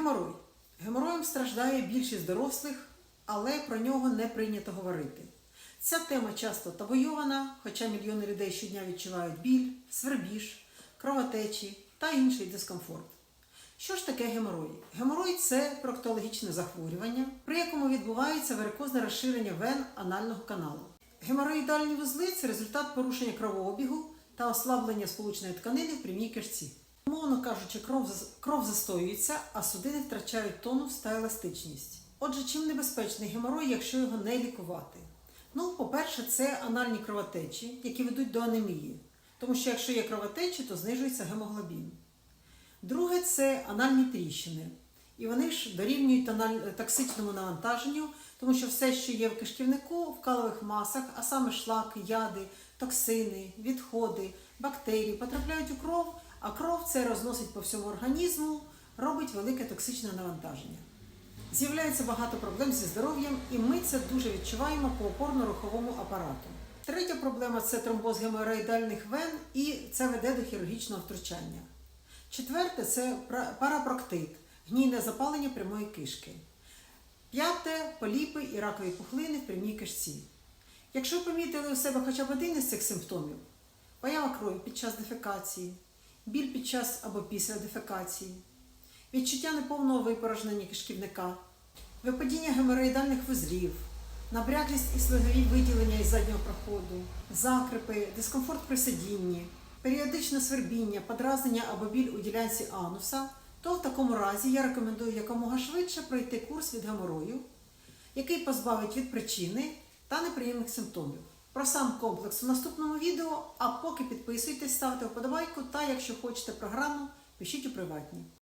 Геморой. Геморроєм страждає більшість дорослих, але про нього не прийнято говорити. Ця тема часто табойована, хоча мільйони людей щодня відчувають біль, свербіж, кровотечі та інший дискомфорт. Що ж таке геморой? Геморой це проктологічне захворювання, при якому відбувається варикозне розширення вен анального каналу. Геморроїдальні вузли це результат порушення кровообігу та ослаблення сполучної тканини в прямій кишці. Умовно кажучи, кров, кров застоюється, а судини втрачають тонус та еластичність. Отже, чим небезпечний геморой, якщо його не лікувати? Ну, по-перше, це анальні кровотечі, які ведуть до анемії. Тому що якщо є кровотечі, то знижується гемоглобін. Друге це анальні тріщини. І вони ж дорівнюють токсичному навантаженню, тому що все, що є в кишківнику, в калових масах, а саме шлаки, яди, токсини, відходи, бактерії потрапляють у кров, а кров це розносить по всьому організму, робить велике токсичне навантаження. З'являється багато проблем зі здоров'ям, і ми це дуже відчуваємо по опорно-руховому апарату. Третя проблема це тромбоз геморроїдальних вен, і це веде до хірургічного втручання. Четверте це парапроктит, гнійне запалення прямої кишки. П'яте поліпи і ракові пухлини в прямій кишці. Якщо ви помітили у себе хоча б один із цих симптомів, поява крові під час дефекації, біль під час або після дефекації, відчуття неповного випорожнення кишківника, випадіння геморроїдальних вузлів, набряклість і слизові виділення із заднього проходу, закрипи, дискомфорт при сидінні, періодичне свербіння, подразнення або біль у ділянці ануса, то в такому разі я рекомендую якомога швидше пройти курс від геморою, який позбавить від причини та неприємних симптомів. Про сам комплекс в наступному відео, а поки підписуйтесь, ставте вподобайку та якщо хочете програму, пишіть у приватні.